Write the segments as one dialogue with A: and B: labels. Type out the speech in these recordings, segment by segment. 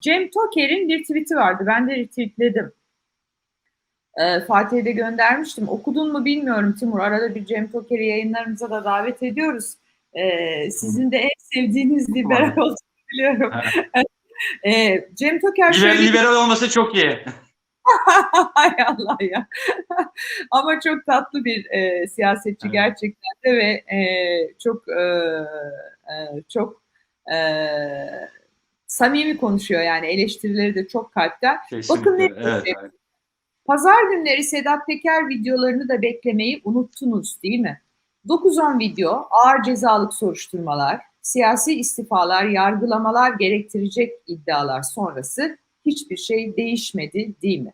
A: Cem Toker'in bir tweet'i vardı. Ben de retweetledim. Ee, Fatih'e de göndermiştim. Okudun mu bilmiyorum Timur. Arada bir Cem Toker'i yayınlarımıza da davet ediyoruz. Ee, sizin de en sevdiğiniz liberal olduğunu biliyorum. ee, Cem Toker
B: Liber,
A: şöyle...
B: Liberal olmasa çok iyi.
A: Hay Allah ya. Ama çok tatlı bir e, siyasetçi evet. gerçekten de ve e, çok e, e, çok e, samimi konuşuyor yani eleştirileri de çok kalpten.
B: Kesinlikle.
A: Bakın ne
B: evet, evet.
A: Pazar günleri Sedat Peker videolarını da beklemeyi unuttunuz değil mi? 9-10 video, ağır cezalık soruşturmalar, siyasi istifalar, yargılamalar gerektirecek iddialar sonrası hiçbir şey değişmedi değil mi?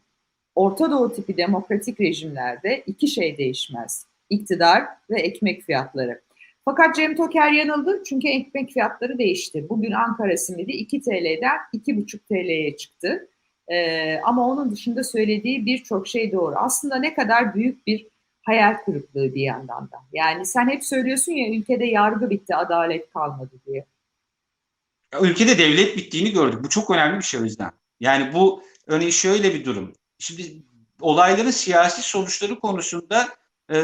A: Orta Doğu tipi demokratik rejimlerde iki şey değişmez. İktidar ve ekmek fiyatları. Fakat Cem Toker yanıldı çünkü ekmek fiyatları değişti. Bugün Ankara simidi 2 TL'den 2,5 TL'ye çıktı. Ee, ama onun dışında söylediği birçok şey doğru. Aslında ne kadar büyük bir hayal kırıklığı bir yandan da. Yani sen hep söylüyorsun ya ülkede yargı bitti, adalet kalmadı diye.
B: Ülkede devlet bittiğini gördük. Bu çok önemli bir şey o yüzden. Yani bu örneğin şöyle bir durum. Şimdi olayların siyasi sonuçları konusunda e,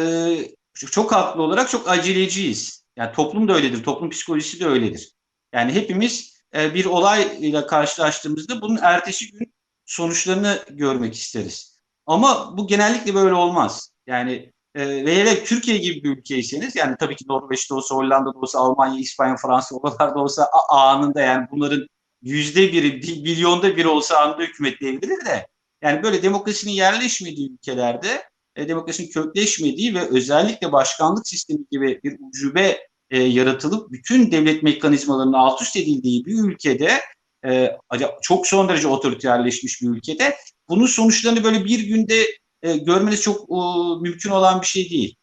B: çok haklı olarak çok aceleciyiz. Yani toplum da öyledir, toplum psikolojisi de öyledir. Yani hepimiz e, bir olayla karşılaştığımızda bunun ertesi gün sonuçlarını görmek isteriz. Ama bu genellikle böyle olmaz. Yani e, ve hele Türkiye gibi bir ülkeyseniz yani tabii ki Norveç'te olsa, Hollanda'da olsa, Almanya, İspanya, Fransa oralarda olsa anında yani bunların yüzde biri, milyonda biri olsa anında hükümetleyebilir de yani böyle demokrasinin yerleşmediği ülkelerde e, demokrasinin kökleşmediği ve özellikle başkanlık sistemi gibi bir ucube e, yaratılıp bütün devlet mekanizmalarının alt üst edildiği bir ülkede e, çok son derece otoriterleşmiş bir ülkede bunun sonuçlarını böyle bir günde e, görmeniz çok e, mümkün olan bir şey değil.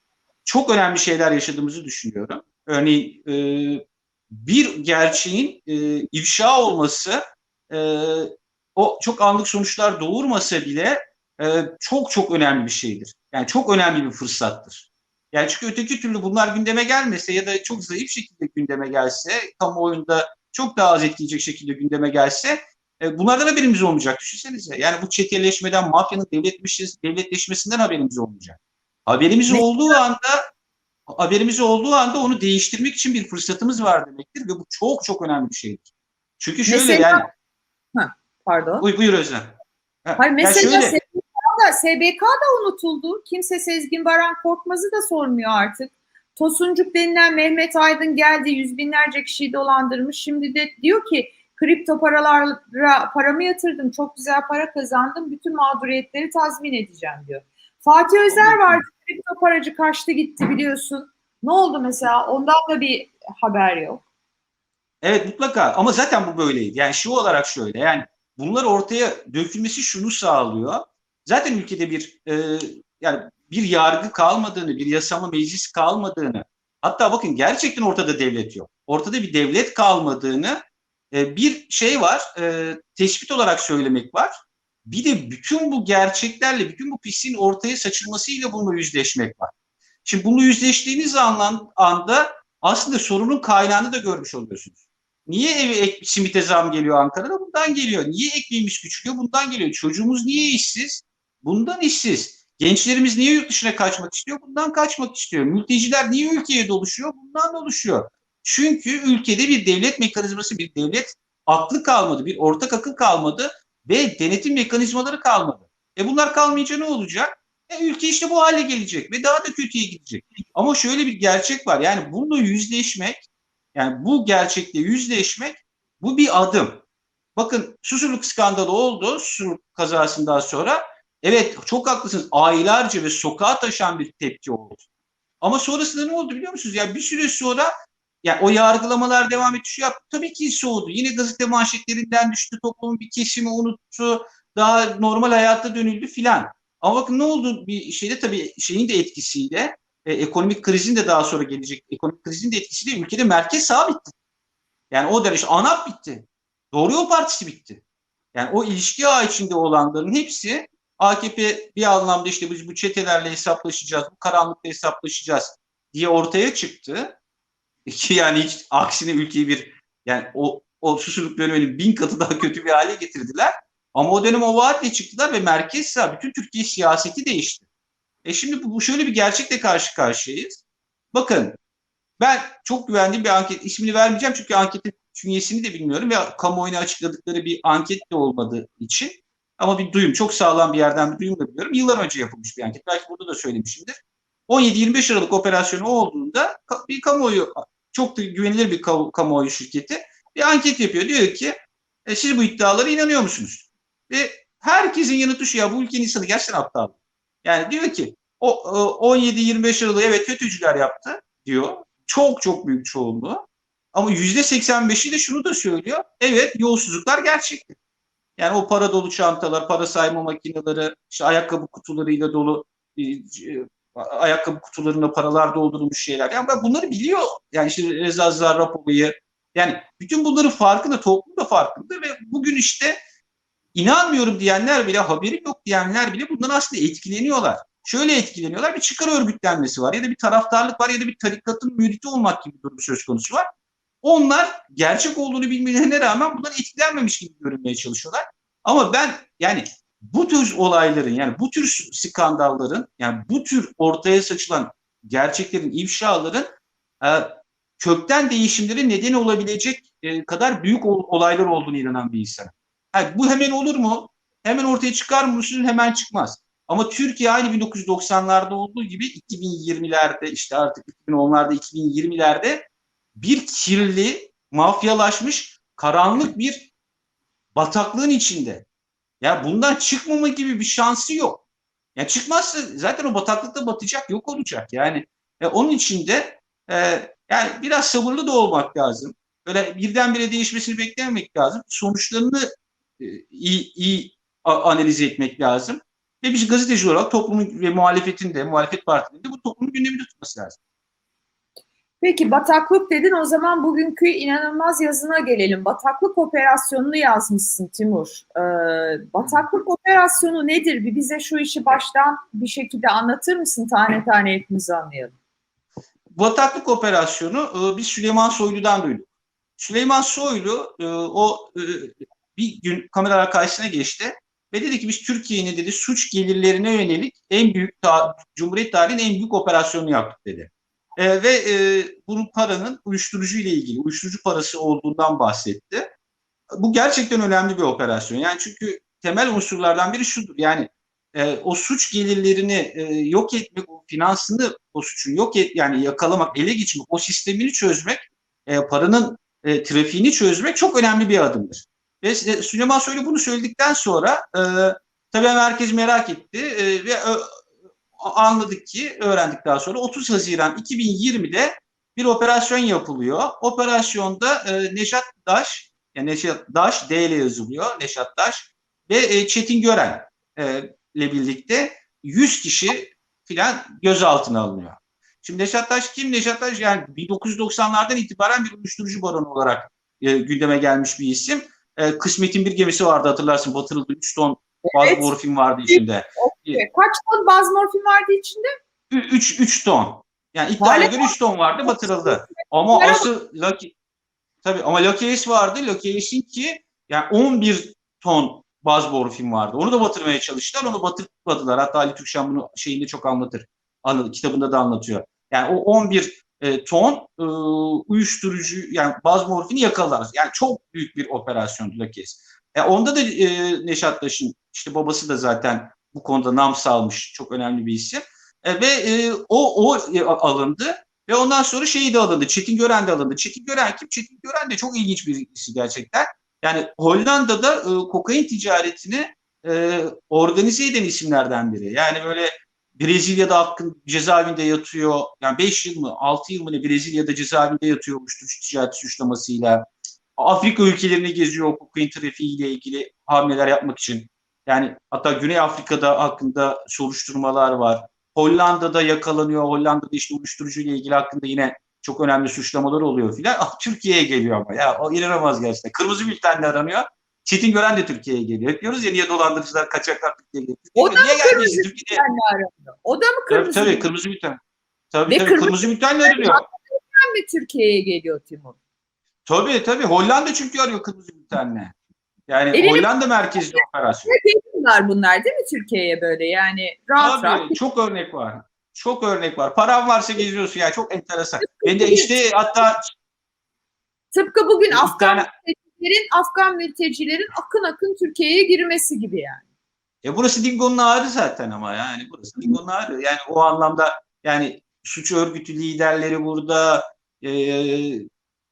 B: Çok önemli şeyler yaşadığımızı düşünüyorum. Örneğin e, bir gerçeğin e, ifşa olması e, o çok anlık sonuçlar doğurmasa bile e, çok çok önemli bir şeydir. Yani çok önemli bir fırsattır. Yani çünkü öteki türlü bunlar gündeme gelmese ya da çok zayıf şekilde gündeme gelse, kamuoyunda çok daha az etkileyecek şekilde gündeme gelse e, bunlardan haberimiz olmayacak düşünsenize. Yani bu çeteleşmeden, mafyanın devletleşmesi, devletleşmesinden haberimiz olmayacak. Haberimiz ne? olduğu anda haberimiz olduğu anda onu değiştirmek için bir fırsatımız var demektir ve bu çok çok önemli bir şeydir. Çünkü şöyle
A: mesela,
B: yani
A: ha, pardon.
B: Buyur, buyur Özlem.
A: Ha, Hayır mesela şöyle, SBK da unutuldu. Kimse Sezgin Baran Korkmaz'ı da sormuyor artık. Tosuncuk denilen Mehmet Aydın geldi yüz binlerce kişiyi dolandırmış. Şimdi de diyor ki kripto paralara paramı yatırdım çok güzel para kazandım bütün mağduriyetleri tazmin edeceğim diyor. Fatih Özer vardı kripto paracı kaçtı gitti biliyorsun. Ne oldu mesela ondan da bir haber yok.
B: Evet mutlaka ama zaten bu böyleydi. Yani şu olarak şöyle yani bunlar ortaya dökülmesi şunu sağlıyor. Zaten ülkede bir e, yani bir yargı kalmadığını, bir yasama meclis kalmadığını, hatta bakın gerçekten ortada devlet yok. Ortada bir devlet kalmadığını e, bir şey var, e, tespit olarak söylemek var. Bir de bütün bu gerçeklerle, bütün bu pisliğin ortaya saçılmasıyla bununla yüzleşmek var. Şimdi bunu yüzleştiğiniz anda aslında sorunun kaynağını da görmüş oluyorsunuz. Niye eve ek, simite zam geliyor Ankara'da? Bundan geliyor. Niye ekmeğimiz küçülüyor? Bundan geliyor. Çocuğumuz niye işsiz? Bundan işsiz. Gençlerimiz niye yurt dışına kaçmak istiyor? Bundan kaçmak istiyor. Mülteciler niye ülkeye doluşuyor? Bundan doluşuyor. Çünkü ülkede bir devlet mekanizması, bir devlet aklı kalmadı, bir ortak akıl kalmadı ve denetim mekanizmaları kalmadı. E bunlar kalmayınca ne olacak? E ülke işte bu hale gelecek ve daha da kötüye gidecek. Ama şöyle bir gerçek var. Yani bununla yüzleşmek, yani bu gerçekle yüzleşmek bu bir adım. Bakın Susurluk skandalı oldu Susurluk kazasından sonra. Evet çok haklısınız. Aylarca ve sokağa taşan bir tepki oldu. Ama sonrasında ne oldu biliyor musunuz? Yani bir süre sonra yani o yargılamalar devam etti. Şu yaptı. Tabii ki soğudu. Yine gazete manşetlerinden düştü. Toplumun bir kesimi unuttu. Daha normal hayata dönüldü filan. Ama bakın ne oldu bir şeyde tabii şeyin de etkisiyle e, ekonomik krizin de daha sonra gelecek. Ekonomik krizin de etkisiyle ülkede merkez sağ bitti. Yani o derece ANAP bitti. Doğru Yol Partisi bitti. Yani o ilişki ağı içinde olanların hepsi AKP bir anlamda işte biz bu çetelerle hesaplaşacağız, bu karanlıkla hesaplaşacağız diye ortaya çıktı. Ki yani hiç aksine ülkeyi bir yani o o susurluk döneminin bin katı daha kötü bir hale getirdiler. Ama o dönem o vaatle çıktılar ve merkez sağ bütün Türkiye siyaseti değişti. E şimdi bu, bu şöyle bir gerçekle karşı karşıyayız. Bakın ben çok güvendiğim bir anket ismini vermeyeceğim çünkü anketin künyesini de bilmiyorum ve kamuoyuna açıkladıkları bir anket de olmadığı için ama bir duyum çok sağlam bir yerden bir duyum da biliyorum. Yıllar önce yapılmış bir anket. Belki burada da söylemişimdir. 17-25 Aralık operasyonu olduğunda bir kamuoyu çok da güvenilir bir kamuoyu şirketi bir anket yapıyor. Diyor ki e, siz bu iddialara inanıyor musunuz? Ve herkesin yanıtı şu ya bu ülkenin insanı gerçekten aptal. Yani diyor ki o 17-25 Aralık evet FETÖ'cüler yaptı diyor. Çok çok büyük çoğunluğu. Ama %85'i de şunu da söylüyor. Evet yolsuzluklar gerçekti. Yani o para dolu çantalar, para sayma makineleri, işte ayakkabı kutularıyla dolu e, ayakkabı kutularında paralar doldurulmuş şeyler. Yani bunları biliyor. Yani işte Reza Zarrab olayı. Yani bütün bunların farkında, toplum da farkında ve bugün işte inanmıyorum diyenler bile, haberim yok diyenler bile bundan aslında etkileniyorlar. Şöyle etkileniyorlar, bir çıkar örgütlenmesi var ya da bir taraftarlık var ya da bir tarikatın müriti olmak gibi bir durum söz konusu var. Onlar gerçek olduğunu bilmelerine rağmen bundan etkilenmemiş gibi görünmeye çalışıyorlar. Ama ben yani bu tür olayların yani bu tür skandalların yani bu tür ortaya saçılan gerçeklerin, ifşaların e, kökten değişimleri neden olabilecek e, kadar büyük olaylar olduğunu inanan bir insan. Yani bu hemen olur mu? Hemen ortaya çıkar mı? Hemen çıkmaz. Ama Türkiye aynı 1990'larda olduğu gibi 2020'lerde işte artık 2010'larda 2020'lerde bir kirli, mafyalaşmış, karanlık bir bataklığın içinde. Ya bundan çıkmama gibi bir şansı yok. Ya çıkmazsa zaten o bataklıkta batacak, yok olacak. Yani e, onun için de e, yani biraz sabırlı da olmak lazım. Böyle birdenbire değişmesini beklememek lazım. Sonuçlarını e, iyi, iyi analiz etmek lazım. Ve biz gazeteci olarak toplumun ve muhalefetin de, muhalefet partilerinin de bu toplumun gündeminde tutması lazım.
A: Peki bataklık dedin o zaman bugünkü inanılmaz yazına gelelim. Bataklık operasyonunu yazmışsın Timur. Ee, bataklık operasyonu nedir? Bir bize şu işi baştan bir şekilde anlatır mısın? Tane tane hepimiz anlayalım.
B: Bataklık operasyonu e, biz Süleyman Soylu'dan duyduk. Süleyman Soylu e, o e, bir gün kameralar karşısına geçti ve dedi ki biz Türkiye'nin dedi suç gelirlerine yönelik en büyük Cumhuriyet tarihinin en büyük operasyonunu yaptık dedi. E, ve e, bunun paranın uyuşturucu ile ilgili, uyuşturucu parası olduğundan bahsetti. Bu gerçekten önemli bir operasyon. Yani çünkü temel unsurlardan biri şudur. Yani e, o suç gelirlerini e, yok etmek, o finansını o suçun yok et yani yakalamak, ele geçirmek, o sistemini çözmek, e, paranın e, trafiğini çözmek çok önemli bir adımdır. Ve Süleyman Soylu bunu söyledikten sonra e, tabii herkes merak etti e, ve e, anladık ki, öğrendik daha sonra 30 Haziran 2020'de bir operasyon yapılıyor. Operasyonda e, Neşat Daş, yani Neşat Daş D ile yazılıyor, Neşat Daş ve e, Çetin Gören e, ile birlikte 100 kişi filan gözaltına alınıyor. Şimdi Neşat Taş kim? Neşat Taş yani 1990'lardan itibaren bir uyuşturucu baronu olarak e, gündeme gelmiş bir isim. E, Kısmet'in bir gemisi vardı hatırlarsın batırıldı 3 ton evet. morfin vardı içinde.
A: Okay. Kaç ton baz morfin vardı içinde?
B: 3 3 ton. Yani iddiaya göre 3 ton vardı batırıldı. Ama asıl Lucky tabii ama Lucky Ace vardı. Lucky Ace'in ki yani 11 ton baz morfin vardı. Onu da batırmaya çalıştılar. Onu batırmadılar. Hatta Ali Türkşen bunu şeyinde çok anlatır. Anladı, kitabında da anlatıyor. Yani o 11 e, ton e, uyuşturucu yani baz morfini yakaladılar. Yani çok büyük bir operasyondu Lucky Ace. E, onda da e, Neşat Taş'ın işte babası da zaten bu konuda nam salmış çok önemli bir isim. E, ve e, o o e, alındı ve ondan sonra şeyi de alındı. Çetin Gören de alındı. Çetin Gören kim? Çetin Gören de çok ilginç bir birisi gerçekten. Yani Hollanda'da e, kokain ticaretini e, organize eden isimlerden biri. Yani böyle Brezilya'da hakkın cezaevinde yatıyor. Yani 5 yıl mı 6 yıl mı ne Brezilya'da cezaevinde yatıyormuş ticaret suçlamasıyla. Afrika ülkelerini geziyor kokain trafiğiyle ilgili hamleler yapmak için. Yani hatta Güney Afrika'da hakkında soruşturmalar var. Hollanda'da yakalanıyor. Hollanda'da işte uyuşturucu ile ilgili hakkında yine çok önemli suçlamalar oluyor filan. Ah, Türkiye'ye geliyor ama ya o inanılmaz gerçekten. Kırmızı bültenle aranıyor. Çetin Gören de Türkiye'ye geliyor. Hep diyoruz ya niye dolandırıcılar, kaçaklar Türkiye'ye geliyor.
A: O da
B: niye
A: mı kırmızı bültenle aranıyor? O da mı kırmızı
B: Tabii tabii kırmızı bülten. Tabii Ve tabii kırmızı, kırmızı bültenle arıyor.
A: mi Türkiye'ye geliyor Timur?
B: Tabii tabii. Hollanda çünkü arıyor kırmızı bültenle. Yani
A: Elini-
B: Hollanda merkezli operasyon.
A: Bunlar bunlar değil mi Türkiye'ye böyle yani rahat rahat.
B: Tabii çok örnek var. Çok örnek var. Paran varsa geziyorsun yani çok enteresan. Ben de işte hatta
A: Tıpkı bugün Afgan
B: tane
A: mültecilerin, Afgan mültecilerin akın akın Türkiye'ye girmesi gibi yani.
B: Ya burası Dingo'nun ağrı zaten ama yani burası Dingo'nun ağrı. Yani o anlamda yani suç örgütü liderleri burada, e,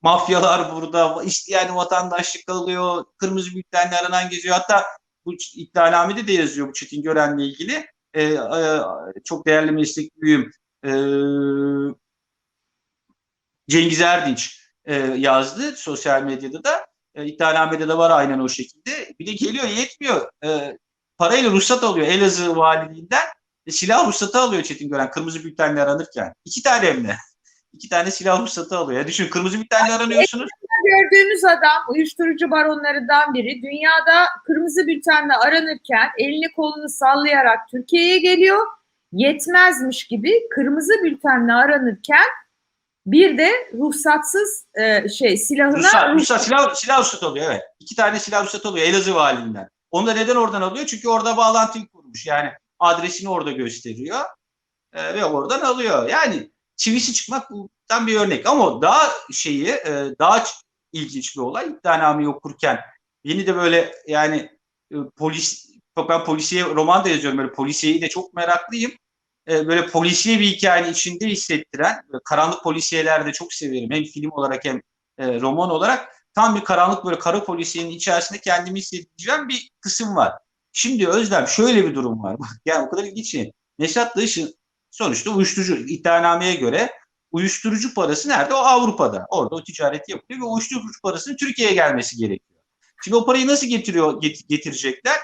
B: mafyalar burada, isteyen vatandaşlık alıyor, kırmızı bültenle aranan geziyor. Hatta bu iddianamede de yazıyor bu Çetin Gören'le ilgili. E, e, çok değerli meslek e, Cengiz Erdinç e, yazdı sosyal medyada da. E, iddianamede de var aynen o şekilde. Bir de geliyor yetmiyor. E, parayla ruhsat alıyor Elazığ valiliğinden. E, silah ruhsatı alıyor Çetin Gören kırmızı bültenle aranırken. İki tane hem de. İki tane silah ruhsatı alıyor. Ya düşün kırmızı bültenle aranıyorsunuz.
A: Gördüğünüz adam uyuşturucu baronlarından biri dünyada kırmızı bültenle aranırken elini kolunu sallayarak Türkiye'ye geliyor. Yetmezmiş gibi kırmızı bültenle aranırken bir de ruhsatsız e, şey silahına
B: Ruhsat,
A: ruhsat-
B: ruhsat, silah, silah ruhsatı alıyor evet. İki tane silah ruhsatı alıyor Elazığ valiliğinden. Onu da neden oradan alıyor? Çünkü orada bağlantıyı kurmuş. Yani adresini orada gösteriyor. E, ve oradan alıyor. Yani çivisi çıkmak bundan bir örnek. Ama daha şeyi e, daha ilginç bir olay. İddianameyi okurken beni de böyle yani e, polis ben polisiye roman da yazıyorum böyle polisiyeyi de çok meraklıyım. E, böyle polisiye bir hikayenin içinde hissettiren karanlık polisiyeler de çok severim. Hem film olarak hem e, roman olarak tam bir karanlık böyle kara polisiyenin içerisinde kendimi hissedeceğim bir kısım var. Şimdi Özlem şöyle bir durum var. Yani o kadar ilginç ki. Neşat Dışın sonuçta uyuşturucu iddianameye göre uyuşturucu parası nerede? O Avrupa'da. Orada o ticareti yapıyor ve uyuşturucu parasının Türkiye'ye gelmesi gerekiyor. Şimdi o parayı nasıl getiriyor get- getirecekler?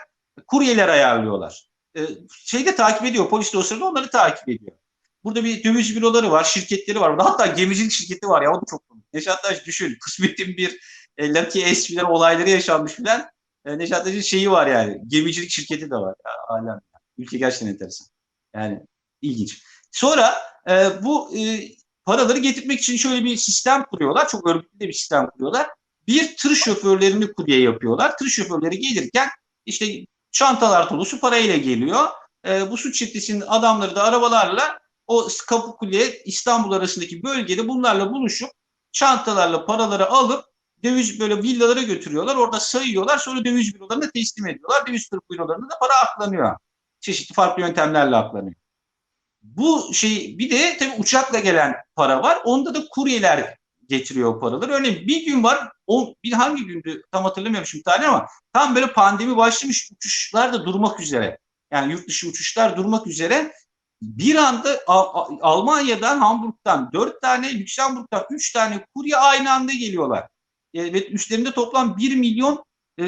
B: Kuryeler ayarlıyorlar. Ee, şeyde takip ediyor. Polis dosyalarında onları takip ediyor. Burada bir döviz büroları var, şirketleri var. Burada hatta gemicilik şirketi var ya o da çok komik. Neşat Taş düşün. Kısmetin bir e, Lucky S filan olayları yaşanmış filan. E, Neşat Taş'ın şeyi var yani. Gemicilik şirketi de var. Ya, alem. Ülke gerçekten enteresan. Yani ilginç. Sonra e, bu e, paraları getirmek için şöyle bir sistem kuruyorlar. Çok örgütlü bir sistem kuruyorlar. Bir tır şoförlerini kurye yapıyorlar. Tır şoförleri gelirken işte çantalar dolusu parayla geliyor. E, bu suç çetesinin adamları da arabalarla o Kapıkule İstanbul arasındaki bölgede bunlarla buluşup çantalarla paraları alıp döviz böyle villalara götürüyorlar. Orada sayıyorlar. Sonra döviz bürolarına teslim ediyorlar. Döviz bürolarına da para aklanıyor. Çeşitli farklı yöntemlerle aklanıyor. Bu şey bir de tabii uçakla gelen para var. Onda da kuryeler getiriyor o paraları. Örneğin bir gün var. O bir hangi gündü tam hatırlamıyorum şimdi tane ama tam böyle pandemi başlamış uçuşlar da durmak üzere. Yani yurt dışı uçuşlar durmak üzere. Bir anda Almanya'dan, Hamburg'dan dört tane, Lüksemburg'dan üç tane kurye aynı anda geliyorlar. E, ve üstlerinde toplam 1 milyon e,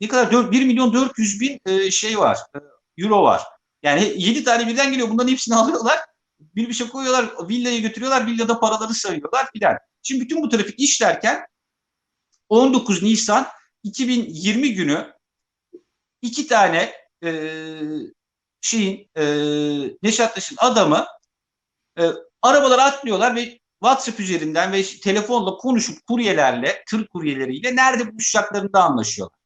B: ne kadar 4, 1 milyon 400 bin e, şey var. e, euro var. Yani 7 tane birden geliyor. Bunların hepsini alıyorlar. Bir bir şey koyuyorlar. Villaya götürüyorlar. Villada paraları sayıyorlar filan. Şimdi bütün bu trafik işlerken 19 Nisan 2020 günü iki tane e, şeyin e, Neşat Taş'ın adamı e, arabalara atlıyorlar ve WhatsApp üzerinden ve telefonla konuşup kuryelerle, tır kuryeleriyle nerede buluşacaklarını da anlaşıyorlar.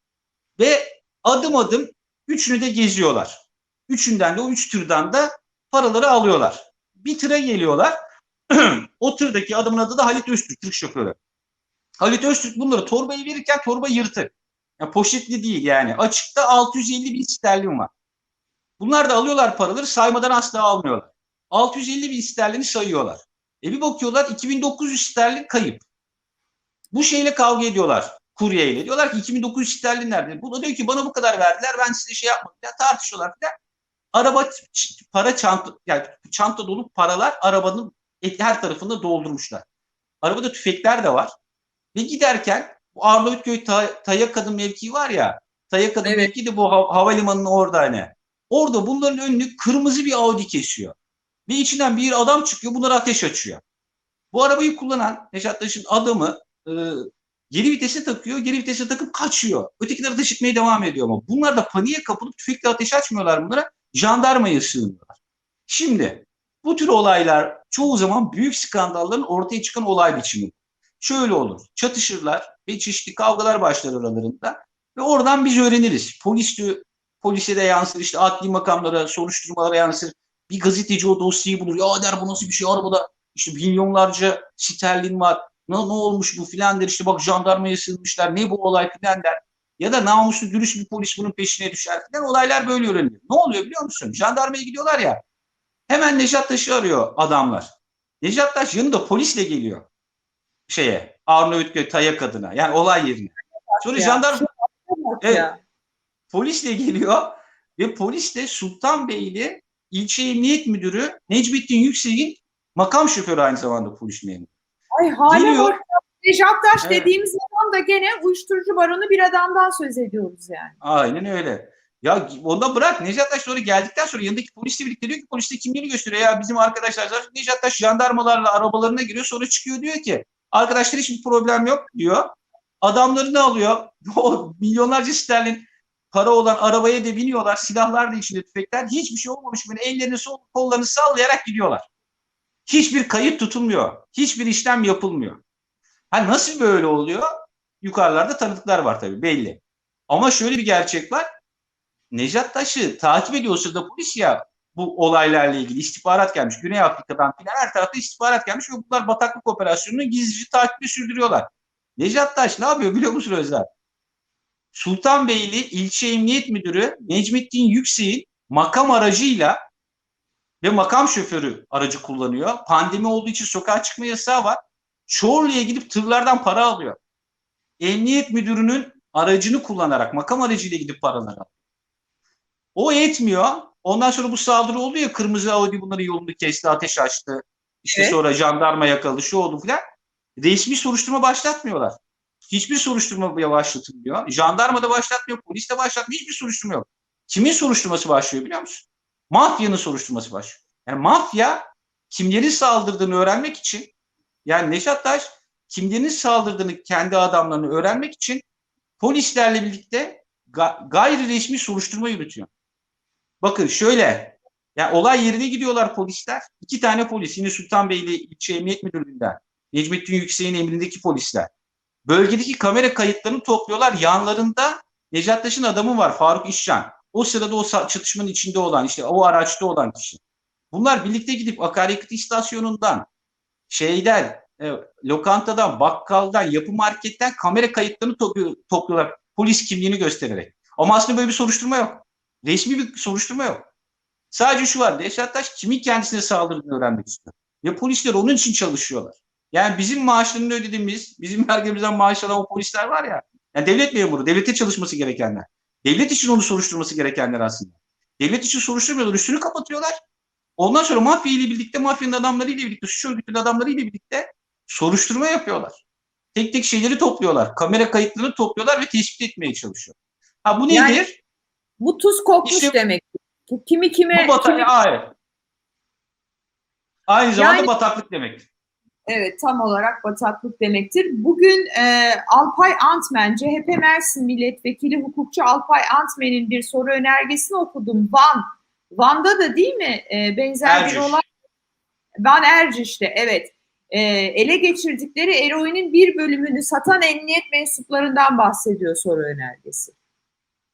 B: Ve adım adım üçünü de geziyorlar. Üçünden de o üç tırdan da paraları alıyorlar. Bir tıra geliyorlar. o tırdaki adamın adı da Halit Öztürk, Türk şoförü. Halit Öztürk bunları torbayı verirken torba yırtık. Yani poşetli değil yani. Açıkta 650 bin sterlin var. Bunlar da alıyorlar paraları saymadan asla almıyorlar. 650 bin sterlini sayıyorlar. E bir bakıyorlar 2900 sterlin kayıp. Bu şeyle kavga ediyorlar kuryeyle. Diyorlar ki 2900 sterlin nerede? Bu da diyor ki bana bu kadar verdiler ben size şey yapmadım. Ya tartışıyorlar falan. Araba para çanta yani çanta dolu paralar arabanın et- her tarafında doldurmuşlar. Arabada tüfekler de var. Ve giderken bu Arnavutköy Ta- Tayakadın mevkii var ya. Tayakadın
A: Evet.
B: mevkii de bu hav- havalimanının orada hani. Orada bunların önünü kırmızı bir Audi kesiyor. Ve içinden bir adam çıkıyor bunlara ateş açıyor. Bu arabayı kullanan Neşat Taş'ın adamı e, geri vitese takıyor, geri vitese takıp kaçıyor. Ötekiler ateş etmeye devam ediyor ama bunlar da paniğe kapılıp tüfekle ateş açmıyorlar bunlara. Jandarmaya sığınıyorlar. Şimdi bu tür olaylar çoğu zaman büyük skandalların ortaya çıkan olay biçimi. şöyle olur. Çatışırlar ve çeşitli kavgalar başlar aralarında ve oradan biz öğreniriz. Polis de, polise de yansır, işte adli makamlara, soruşturmalara yansır. Bir gazeteci o dosyayı bulur. Ya der bu nasıl bir şey arabada işte milyonlarca sterlin var. Ne, ne olmuş bu filan der. İşte bak jandarmaya sığınmışlar. Ne bu olay filan der. Ya da namuslu dürüst bir polis bunun peşine düşer filan. Olaylar böyle öğrenilir. Ne oluyor biliyor musun? Jandarmaya gidiyorlar ya. Hemen Nejat Taş'ı arıyor adamlar. Nejat Taş yanında polisle geliyor. Şeye Arnavutköy Tayak adına. Yani olay yerine. Sonra
A: Ya,
B: jandarma Evet.
A: ya.
B: polisle geliyor ve polis de Sultanbeyli ilçe emniyet müdürü Necmettin Yüksek'in makam şoförü aynı zamanda polis memuru.
A: Ay hale
B: Geliyor.
A: Nejat Taş
B: Evet.
A: dediğimiz da gene uyuşturucu baronu bir adamdan söz ediyoruz yani.
B: Aynen öyle. Ya onda bırak Nejat Taş sonra geldikten sonra yanındaki polisle birlikte diyor ki polis de kimliğini gösteriyor. Ya bizim arkadaşlar Nejat Taş jandarmalarla arabalarına giriyor sonra çıkıyor diyor ki arkadaşlar hiçbir problem yok diyor. Adamlarını alıyor. O milyonlarca sterlin para olan arabaya da biniyorlar. Silahlar da içinde tüfekler. Hiçbir şey olmamış gibi ellerini sol kollarını sallayarak gidiyorlar. Hiçbir kayıt tutulmuyor. Hiçbir işlem yapılmıyor. Ha nasıl böyle oluyor? Yukarılarda tanıdıklar var tabii belli. Ama şöyle bir gerçek var. Nejat Taş'ı takip ediyor o polis ya bu olaylarla ilgili istihbarat gelmiş. Güney Afrika'dan filan her tarafta istihbarat gelmiş ve bunlar bataklık operasyonunu gizlice takibi sürdürüyorlar. Nejat Taş ne yapıyor biliyor musun Özlem? Sultanbeyli İlçe Emniyet Müdürü Necmettin Yüksek'in makam aracıyla ve makam şoförü aracı kullanıyor. Pandemi olduğu için sokağa çıkma yasağı var. Çorlu'ya gidip tırlardan para alıyor. Emniyet müdürünün aracını kullanarak makam aracıyla gidip paraları alıyor. O etmiyor. Ondan sonra bu saldırı oldu ya kırmızı Audi bunların yolunu kesti, ateş açtı. İşte
A: Evet.
B: sonra jandarma yakaladı, şu oldu filan. Resmi soruşturma başlatmıyorlar. Hiçbir soruşturma başlatılmıyor. Jandarma da başlatmıyor, polis de başlatmıyor. Hiçbir soruşturma yok. Kimin soruşturması başlıyor biliyor musun? Mafyanın soruşturması başlıyor. Yani mafya kimlerin saldırdığını öğrenmek için yani Neşat Taş kimlerin saldırdığını kendi adamlarını öğrenmek için polislerle birlikte ga- gayri resmi soruşturma yürütüyor. Bakın şöyle yani olay yerine gidiyorlar polisler. İki tane polis yine Sultanbeyli İlçe Emniyet Müdürlüğü'nden Necmettin Yüksek'in emrindeki polisler. Bölgedeki kamera kayıtlarını topluyorlar. Yanlarında Necat Taş'ın adamı var Faruk İşcan. O sırada o çatışmanın içinde olan işte o araçta olan kişi. Bunlar birlikte gidip akaryakıt istasyonundan şeyden e, lokantadan, bakkaldan, yapı marketten kamera kayıtlarını topluyor- topluyorlar. Polis kimliğini göstererek. Ama aslında böyle bir soruşturma yok. Resmi bir soruşturma yok. Sadece şu var. Reşat Taş kimin kendisine saldırdığını öğrenmek istiyor. Ve polisler onun için çalışıyorlar. Yani bizim maaşlarını ödediğimiz, bizim vergimizden maaş alan o polisler var ya. Yani devlet memuru, devlete çalışması gerekenler. Devlet için onu soruşturması gerekenler aslında. Devlet için soruşturmuyorlar, üstünü kapatıyorlar. Ondan sonra mafya ile birlikte, mafyanın adamlarıyla birlikte, suç örgütünün adamlarıyla birlikte soruşturma yapıyorlar. Tek tek şeyleri topluyorlar. Kamera kayıtlarını topluyorlar ve tespit etmeye çalışıyor. Ha bu nedir?
A: Yani Bu tuz kokmuş
B: İşte-
A: demek. Kimi kime,
B: bu batak,
A: kimi-
B: hayır. Aynı zamanda
A: Yani-
B: bataklık demek.
A: Evet tam olarak bataklık demektir. Bugün e, Alpay Antmen, CHP Mersin Milletvekili hukukçu Alpay Antmen'in bir soru önergesini okudum. Van, Van'da da değil mi e, benzer
B: Erciş.
A: bir olay? Van Erciş'te evet. E, ele geçirdikleri eroinin bir bölümünü satan emniyet mensuplarından bahsediyor soru önergesi.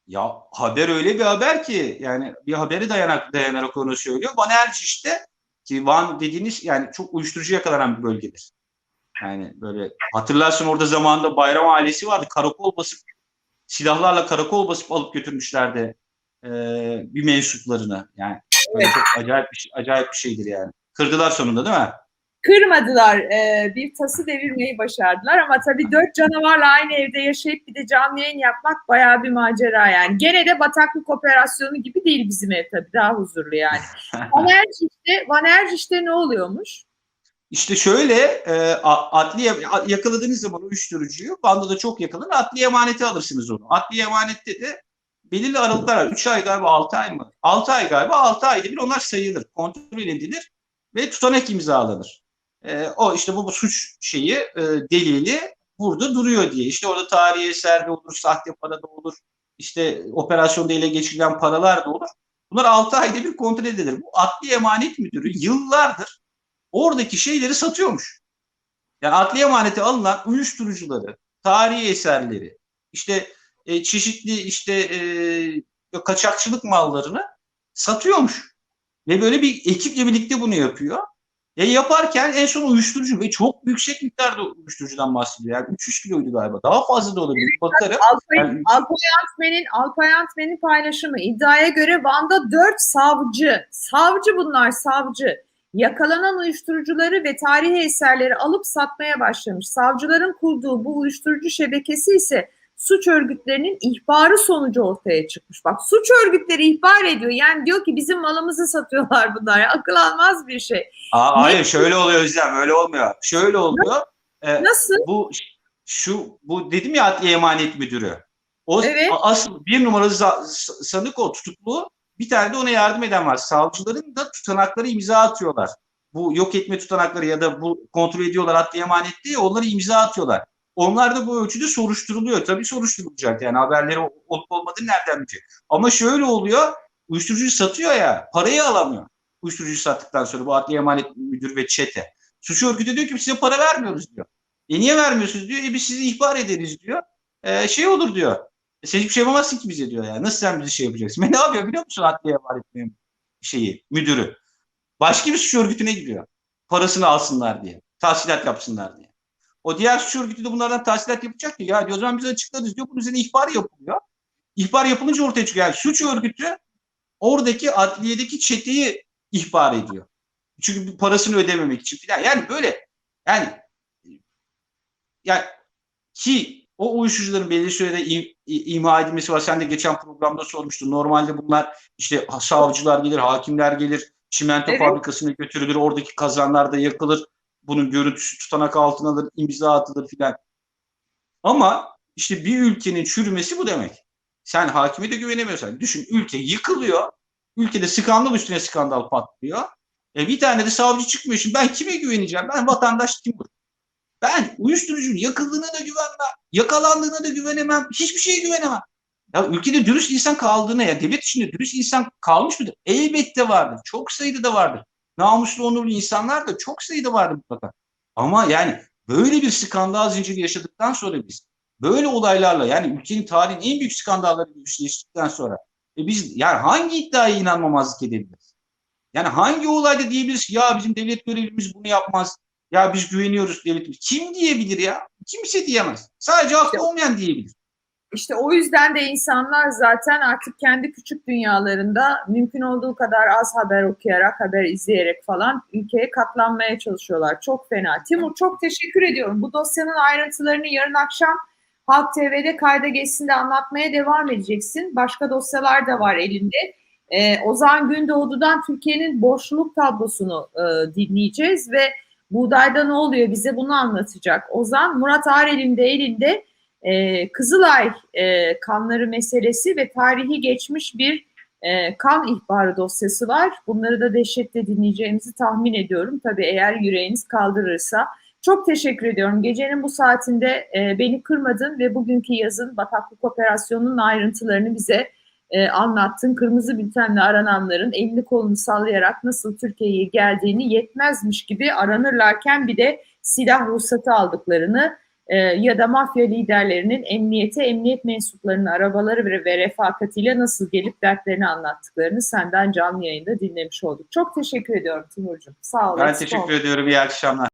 B: Ya haber öyle bir haber ki yani bir haberi dayanak dayanarak onu söylüyor. Van Erciş'te ki Van dediğiniz yani çok uyuşturucu yakalanan bir bölgedir. Yani böyle hatırlarsın orada zamanında Bayram ailesi vardı. Karakol basıp silahlarla karakol basıp alıp götürmüşlerdi e, bir mensuplarını. Yani böyle çok acayip bir, şey, acayip bir şeydir yani. Kırdılar sonunda değil mi?
A: Kırmadılar, e, bir tası devirmeyi başardılar ama tabii dört canavarla aynı evde yaşayıp bir de canlı yayın yapmak bayağı bir macera yani. Gene de bataklık operasyonu gibi değil bizim ev tabii, daha huzurlu yani. Van Erciş'te, Van Erciş'te ne oluyormuş?
B: İşte şöyle e, a- adli a- yakaladığınız zaman uyuşturucuyu banda da çok yakalanır. Adli emanete alırsınız onu. Adli emanette de belirli aralıklar var. 3 ay galiba 6 ay mı? 6 ay galiba 6 ayda bir onlar sayılır. Kontrol edilir ve tutanak imzalanır. E, o işte bu, bu suç şeyi e, delili burada duruyor diye. İşte orada tarihi eser de olur, sahte para da olur. İşte operasyonda ele geçirilen paralar da olur. Bunlar 6 ayda bir kontrol edilir. Bu adli emanet müdürü yıllardır oradaki şeyleri satıyormuş. Yani adli emanete alınan uyuşturucuları, tarihi eserleri, işte e, çeşitli işte e, kaçakçılık mallarını satıyormuş. Ve böyle bir ekiple birlikte bunu yapıyor. E yaparken en son uyuşturucu ve çok yüksek miktarda uyuşturucudan bahsediyor. Yani 300 kiloydu galiba. Daha fazla da olabilir. Bakarım.
A: Alpay,
B: Yani-
A: Alpay Antmen'in Alpay Antmen'in paylaşımı iddiaya göre Van'da 4 savcı, savcı bunlar savcı, yakalanan uyuşturucuları ve tarihi eserleri alıp satmaya başlamış. Savcıların kurduğu bu uyuşturucu şebekesi ise suç örgütlerinin ihbarı sonucu ortaya çıkmış. Bak suç örgütleri ihbar ediyor. Yani diyor ki bizim malımızı satıyorlar bunlar. Ya, akıl almaz bir şey.
B: Aa, hayır şöyle oluyor Özlem öyle olmuyor. Şöyle oluyor. E,
A: Nasıl?
B: bu şu bu dedim ya adli emanet müdürü. O
A: Evet.
B: asıl bir numaralı sanık o tutuklu. Bir tane de ona yardım eden var. Savcıların da tutanakları imza atıyorlar. Bu yok etme tutanakları ya da bu kontrol ediyorlar adli emanet diye onları imza atıyorlar. Onlar da bu ölçüde soruşturuluyor. Tabii soruşturulacak yani haberleri olup olmadığını nereden bilecek. Ama şöyle oluyor. Uyuşturucuyu satıyor ya parayı alamıyor. Uyuşturucuyu sattıktan sonra bu adli emanet müdürü ve çete. Suç örgütü diyor ki size para vermiyoruz diyor. E niye vermiyorsunuz diyor. E biz sizi ihbar ederiz diyor. E, şey olur diyor. E sen hiçbir şey yapamazsın ki bize diyor yani. Nasıl sen bizi şey yapacaksın? Ve ne yapıyor biliyor musun adli emanet şeyi, müdürü? Başka bir suç örgütüne gidiyor. Parasını alsınlar diye. Tahsilat yapsınlar diye. O diğer suç örgütü de bunlardan tahsilat yapacak ki ya diyor o zaman biz açıklarız diyor. Bunun üzerine ihbar yapılıyor. İhbar yapılınca ortaya çıkıyor. Yani suç örgütü oradaki adliyedeki çeteyi ihbar ediyor. Çünkü parasını ödememek için filan. Yani böyle yani yani ki o uyuşturucuların belli sürede im, imha edilmesi var. Sen de geçen programda sormuştun. Normalde bunlar işte savcılar gelir, hakimler gelir, çimento
A: Evet.
B: fabrikasına götürülür, oradaki kazanlar da yakılır. Bunun görüntüsü tutanak altına alır, imza atılır filan. Ama işte bir ülkenin çürümesi bu demek. Sen hakime de güvenemiyorsan. Düşün ülke yıkılıyor. Ülkede skandal üstüne skandal patlıyor. E bir tane de savcı çıkmıyor. Şimdi ben kime güveneceğim? Ben vatandaş kim bu? Ben uyuşturucunun yakıldığına da güvenmem. Yakalandığına da güvenemem. Hiçbir şeye güvenemem. Ya ülkede dürüst insan kaldığına ya devlet içinde dürüst insan kalmış mıdır? Elbette vardır. Çok sayıda da vardır. Namuslu onurlu insanlar da çok sayıda vardır mutlaka. Ama yani böyle bir skandal zinciri yaşadıktan sonra biz böyle olaylarla yani ülkenin tarihin en büyük skandalları geçtikten sonra e biz yani hangi iddiaya inanmamazlık edebiliriz? Yani hangi olayda diyebiliriz ki ya bizim devlet görevlimiz bunu yapmaz. Ya biz güveniyoruz devletimiz. Kim diyebilir ya? Kimse diyemez. Sadece haklı olmayan diyebilir.
A: İşte o yüzden de insanlar zaten artık kendi küçük dünyalarında mümkün olduğu kadar az haber okuyarak, haber izleyerek falan ülkeye katlanmaya çalışıyorlar. Çok fena. Timur çok teşekkür ediyorum. Bu dosyanın ayrıntılarını yarın akşam Halk TV'de kayda geçsin de anlatmaya devam edeceksin. Başka dosyalar da var elinde. Ee, Ozan Gündoğdu'dan Türkiye'nin borçluluk tablosunu e, dinleyeceğiz ve buğdayda ne oluyor bize bunu anlatacak. Ozan Murat Arel'in de elinde e, Kızılay e, kanları meselesi ve tarihi geçmiş bir e, kan ihbarı dosyası var. Bunları da dehşetle dinleyeceğimizi tahmin ediyorum. Tabii eğer yüreğiniz kaldırırsa. Çok teşekkür ediyorum. Gecenin bu saatinde e, beni kırmadın ve bugünkü yazın bataklık operasyonunun ayrıntılarını bize e, anlattın. Kırmızı bültenle arananların elini kolunu sallayarak nasıl Türkiye'ye geldiğini yetmezmiş gibi aranırlarken bir de silah ruhsatı aldıklarını e, ya da mafya liderlerinin emniyete, emniyet mensuplarının arabaları ve, refakatiyle nasıl gelip dertlerini anlattıklarını senden canlı yayında dinlemiş olduk. Çok teşekkür ediyorum Timurcuğum. Sağ olun.
B: Ben teşekkür ediyorum. İyi akşamlar.